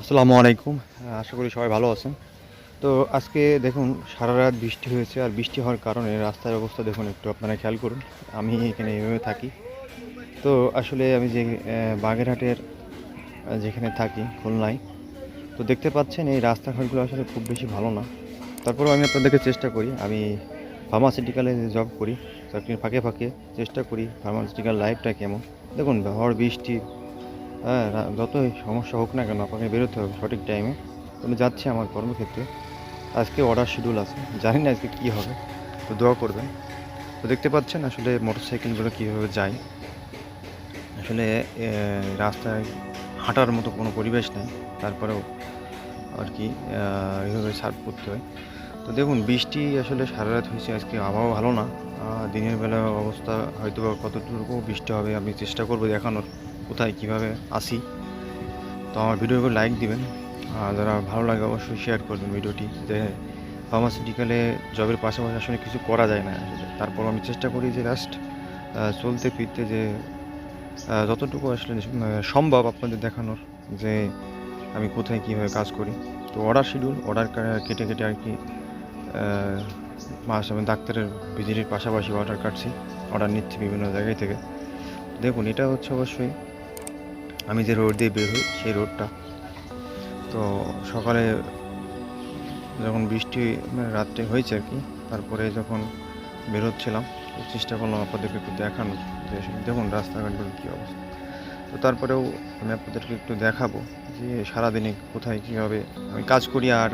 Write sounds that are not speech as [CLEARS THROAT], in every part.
আসসালামু আলাইকুম। আশা করি সবাই ভালো আছেন। তো আজকে দেখুন, সারা রাত বৃষ্টি হয়েছে আর বৃষ্টি হওয়ার কারণে রাস্তার অবস্থা দেখুন, একটু আপনারা খেয়াল করুন। আমি এখানে এভাবে থাকি। তো আসলে আমি যে বাগেরহাটের যেখানে থাকি, খুলনায়, তো দেখতে পাচ্ছেন এই রাস্তাঘাটগুলো আসলে খুব বেশি ভালো না। তারপরেও আমি আপনাদেরকে চেষ্টা করি, আমি ফার্মাসিউটিক্যালে জব করি, চাকরির ফাঁকে ফাঁকে চেষ্টা করি ফার্মাসিউটিক্যাল লাইফটা কেমন। দেখুন, ঝড়, বৃষ্টি হ্যাঁ যতই সমস্যা হোক না কেন, আপনাকে বেরোতে হবে সঠিক টাইমে আমি যাচ্ছি আমার কর্মক্ষেত্রে। আজকে অর্ডার শিডিউল আছে। জানি না আজকে কী হবে। তো দোয়া করবেন। তো দেখতে পাচ্ছেন আসলে মোটর সাইকেলগুলো কীভাবে যায়। আসলে রাস্তায় হাঁটার মতো কোনো পরিবেশ নেই। তারপরেও আর কি এইভাবে সার্ভ করতে হয়। তো দেখুন, বৃষ্টি আসলে সারা রাত হয়েছে। আজকে আবহাওয়া ভালো না। দিনের বেলা অবস্থা হয়তো কতটুকু বৃষ্টি হবে আমি চেষ্টা করব দেখানোর। কোথায় কীভাবে আসি, তো আমার ভিডিওগুলো লাইক দিবেন। আর যারা ভালো লাগে অবশ্যই শেয়ার করবেন ভিডিওটি যে ফার্মাসিউটিক্যালে জবের পাশাপাশি আসলে কিছু করা যায় না। আসলে তারপর আমি চেষ্টা করি যে লাস্ট চলতে ফিরতে যে যতটুকু আসলে সম্ভব আপনাদের দেখানোর যে আমি কোথায় কীভাবে কাজ করি। তো অর্ডার শিডিউল অর্ডার কেটে কেটে আর কি মাস আমি ডাক্তারের ভিজিটের পাশাপাশি অর্ডার কাটছি। অর্ডার নিচ্ছি বিভিন্ন জায়গায় থেকে। দেখুন, এটা হচ্ছে অবশ্যই আমি যে রোড দিয়ে বের হই, সেই রোডটা। তো সকালে যখন বৃষ্টি মানে রাত্রে হয়েছে আর কি, তারপরে যখন বেরোচ্ছিলাম চেষ্টা করলাম আপনাদেরকে একটু দেখানো যে দেখুন রাস্তাঘাটগুলো কী অবস্থা। তো তারপরেও আমি আপনাদেরকে একটু দেখাবো যে সারাদিনে কোথায় কীভাবে আমি কাজ করি আর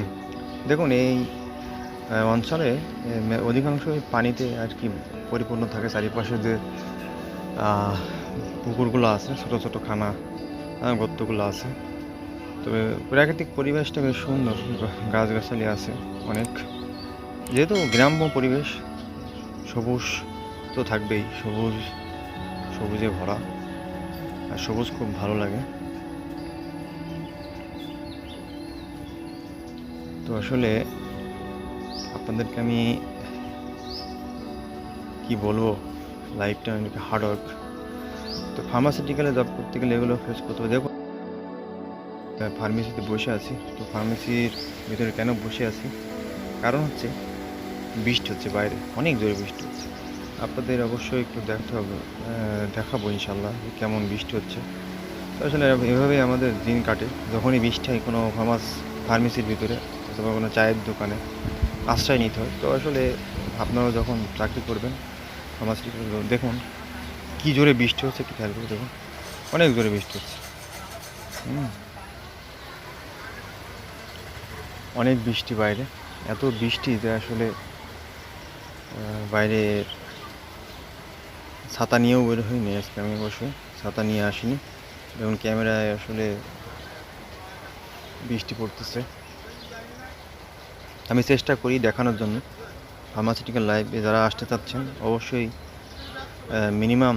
[CLEARS THROAT] দেখুন এই অঞ্চলে অধিকাংশই পানিতে আর কি পরিপূর্ণ থাকে চারিপাশে যে পুকুরগুলো আছে, ছোট ছোট খানা গর্তগুলো আছে। তবে প্রাকৃতিক পরিবেশটা বেশ সুন্দর, গাছগাছালি আছে অনেক। যেহেতু গ্রাম্য পরিবেশ, সবুজ তো থাকবেই, সবুজ, সবুজে ভরা, আর সবুজ খুব ভালো লাগে। তো আসলে আপনাদেরকে আমি কি বলব? লাইফটা অনেক হার্ড ওয়ার্ক তো ফার্মাসিউটিক্যালে জব করতে গেলে এগুলো ফেস করতে হবে। দেখো ফার্মেসিতে বসে আছি। তো ফার্মেসির ভিতরে কেন বসে আছি? কারণ হচ্ছে, বৃষ্টি হচ্ছে বাইরে। অনেক জোরে বৃষ্টি হচ্ছে। আপনাদের অবশ্যই একটু দেখতে হবে দেখাবো ইনশাল্লাহ কেমন বৃষ্টি হচ্ছে। তো আসলে এভাবেই আমাদের দিন কাটে। যখনই বৃষ্টি হয় কোনো ফার্মাস ফার্মেসির ভিতরে অথবা কোনো চায়ের দোকানে আশ্রয় নিতে হয়। তো আসলে আপনারা যখন চাকরি করবেন ফার্মাসি দেখুন কী জোরে বৃষ্টি হচ্ছে কি খেয়াল করে দেখুন। অনেক জোরে বৃষ্টি হচ্ছে। অনেক বৃষ্টি বাইরে। এত বৃষ্টি যে আসলে বাইরে ছাতা নিয়েও বের হয়নি আজকে আমি অবশ্যই ছাতা নিয়ে আসিনি। এবং ক্যামেরায় আসলে বৃষ্টি পড়তেছে। আমি চেষ্টা করি দেখানোর জন্য। ফার্মাসিউটিক্যাল লাইফে যারা আসতে চাচ্ছেন, অবশ্যই মিনিমাম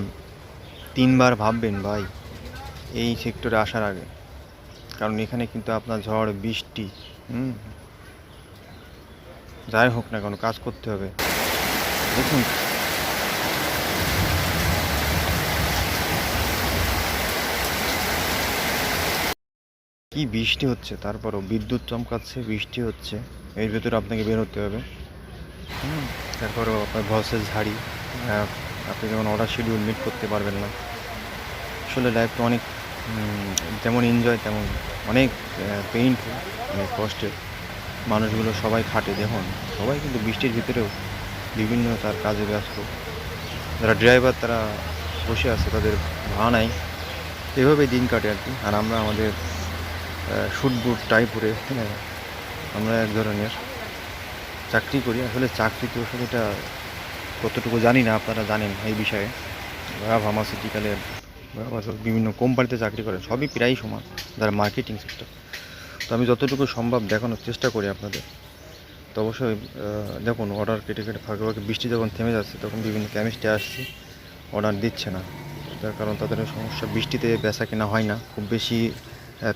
তিনবার ভাববেন ভাই এই সেক্টরে আসার আগে। কারণ এখানে কিন্তু আপনার ঝড়, বৃষ্টি, হুম। যাই হোক না কেন, কাজ করতে হবে। দেখুন। কি বৃষ্টি হচ্ছে, তারপরও বিদ্যুৎ চমকাচ্ছে, বৃষ্টি হচ্ছে, এর ভেতরে আপনাকে বের হতে হবে। তারপরেও আপনার ভসের ঝাড়ি আপনি যেমন অর্ডার শিডিউল মিট করতে পারবেন না। আসলে লাইফটা অনেক যেমন এনজয় তেমন অনেক পেইনফুল অনেক কষ্টের। মানুষগুলো সবাই খাটে দেখুন সবাই কিন্তু বৃষ্টির ভিতরেও বিভিন্ন তার কাজে ব্যস্ত। যারা ড্রাইভার তারা বসে আছে তাদের ভাড়া নাই। এভাবেই দিন কাটে আর কি। আর আমরা আমাদের শুট বুট টাই পরে হ্যাঁ, আমরা এক ধরনের চাকরি করি। আসলে চাকরি তো আসলে এটা কতটুকু জানি না, আপনারা জানেন এই বিষয়ে। যারা ফার্মাসিউটিক্যালে বিভিন্ন কোম্পানিতে চাকরি করেন সবই প্রায় সমান, যারা মার্কেটিং সেক্টর তো আমি যতটুকু সম্ভব দেখানোর চেষ্টা করি আপনাদের। তো অবশ্যই দেখুন অর্ডার কেটে কেটে ফাঁকে ফাঁকে বৃষ্টি যখন থেমে যাচ্ছে, তখন বিভিন্ন কেমিস্টে আসছে অর্ডার দিচ্ছে না। যার কারণ তাদের সমস্যা, বৃষ্টিতে বেচা কেনা হয় না, খুব বেশি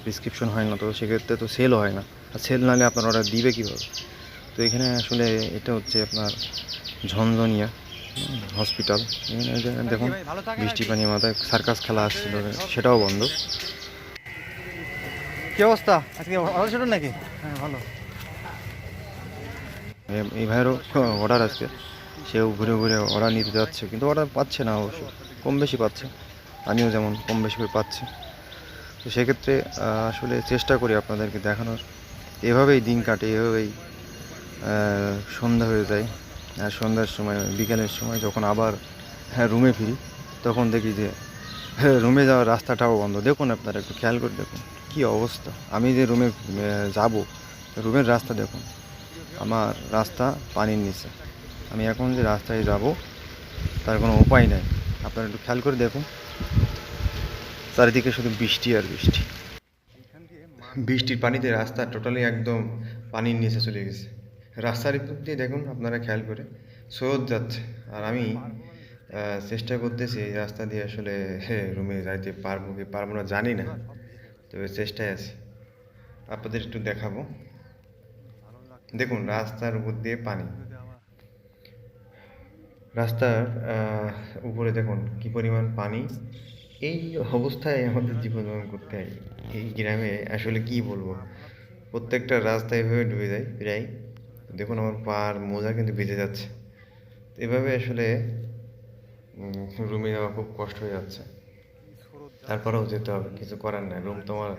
প্রেসক্রিপশন হয় না, তো সেক্ষেত্রে তো সেলও হয় না। আর সেল না হলে আপনার অর্ডার দিবে কীভাবে? তো এখানে আসলে এটা হচ্ছে আপনার ঝনঝনিয়া হসপিটাল দেখুন বৃষ্টি পানি মাথায় সার্কাস খেলা আসছিল সেটাও বন্ধ। কি অবস্থা? আজকে অর্ডার ছিল নাকি? হ্যাঁ ভালো। এই ভাইয়েরও অর্ডার আজকে। সেও ঘুরে ঘুরে অর্ডার নিতে যাচ্ছে কিন্তু অর্ডার পাচ্ছে না অবশ্য কম বেশি পাচ্ছে। আমিও যেমন কম বেশি করে পাচ্ছি। তো সেক্ষেত্রে আসলে চেষ্টা করি আপনাদেরকে দেখানোর। এভাবেই দিন কাটে এভাবেই সন্ধ্যা হয়ে যায়। সন্ধ্যার সময়, বিকেলের সময় যখন আবার হ্যাঁ রুমে ফিরি, তখন দেখি যে হ্যাঁ রুমে যাওয়ার রাস্তাটাও বন্ধ। দেখুন আপনারা একটু খেয়াল করে দেখুন, কী অবস্থা। আমি যে রুমে যাব রুমের রাস্তা দেখুন। আমার রাস্তা পানির নিচে। আমি এখন যে রাস্তায় যাব, তার কোনো উপায় নেই। আপনারা একটু খেয়াল করে দেখুন। চারিদিকে শুধু বৃষ্টি আর বৃষ্টি। বৃষ্টির পানিতে রাস্তা টোটালি একদম পানির নিচে চলে গেছে। রাস্তার দিয়ে দেখুন, আপনারা খেয়াল করে। স্রোত যাচ্ছে। আর আমি চেষ্টা করতেছি রাস্তা দিয়ে আসলে রুমে যাইতে পারব কি পারব না জানি না। তবে চেষ্টায় আছি। আপনাদের একটু দেখাবো। দেখুন, রাস্তার উপর দিয়ে পানি। রাস্তার উপরে দেখুন কি পরিমাণ পানি। এই অবস্থায় আমাদের জীবনযাপন করতে হয়। এই গ্রামে আসলে কি বলব? প্রত্যেকটা রাস্তায় এভাবে ডুবে যায়, প্রায়। দেখুন আমার পার মোজা কিন্তু ভিজে যাচ্ছে। এভাবে আসলে রুমে যাওয়া খুব কষ্ট হয়ে যাচ্ছে। তারপরেও যেতে হবে, কিছু করার নাই। রুম তোমার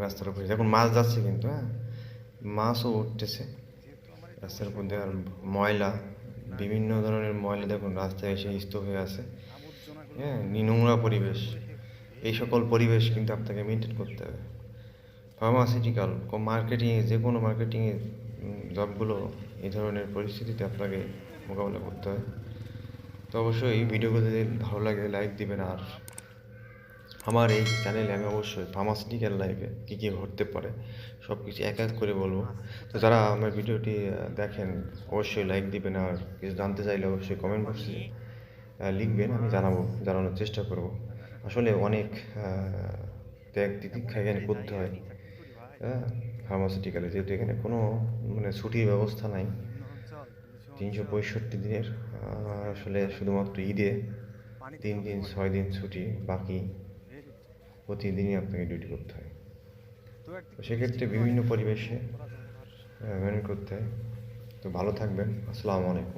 রাস্তার উপরে। দেখুন, মাছ যাচ্ছে কিন্তু হ্যাঁ? মাছও উঠতেছে। রাস্তার উপর দিয়ে আর ময়লা, বিভিন্ন ধরনের ময়লা দেখুন, রাস্তায় এসে স্তূপ হয়ে আছে। হ্যাঁ নোংরা পরিবেশ। এই সকল পরিবেশ কিন্তু আপনাকে মেনটেন করতে হবে। ফার্মাসিউটিক্যাল মার্কেটিংয়ে যে কোনো মার্কেটিংয়ে জবগুলো এই ধরনের পরিস্থিতিতে আপনাকে মোকাবিলা করতে হয়। তো অবশ্যই ভিডিওগুলো যদি ভালো লাগে লাইক দিবেন আর আমার এই চ্যানেলে আমি অবশ্যই ফার্মাসিউটিক্যাল লাইফে কী কী ঘটতে পারে সব কিছু এক এক করে বলব। তো যারা আমার ভিডিওটি দেখেন, অবশ্যই লাইক দিবেন আর কিছু জানতে চাইলে অবশ্যই কমেন্ট বক্সে লিখবেন, আমি জানাব, জানানোর চেষ্টা করব। আসলে অনেক ত্যাগ তিতিক্ষা এখানে করতে হয়। হ্যাঁ? ফার্মাসিউটিক্যালে যেহেতু এখানে কোনো মানে ছুটির ব্যবস্থা নাই। তিনশো পঁয়ষট্টি দিনের আসলে শুধুমাত্র ঈদে তিন দিন ছয় দিন ছুটি বাকি প্রতিদিনই আপনাকে ডিউটি করতে হয়। তো সেক্ষেত্রে বিভিন্ন পরিবেশে মেনটেন করতে হয়। তো ভালো থাকবেন। আসসালামু আলাইকুম।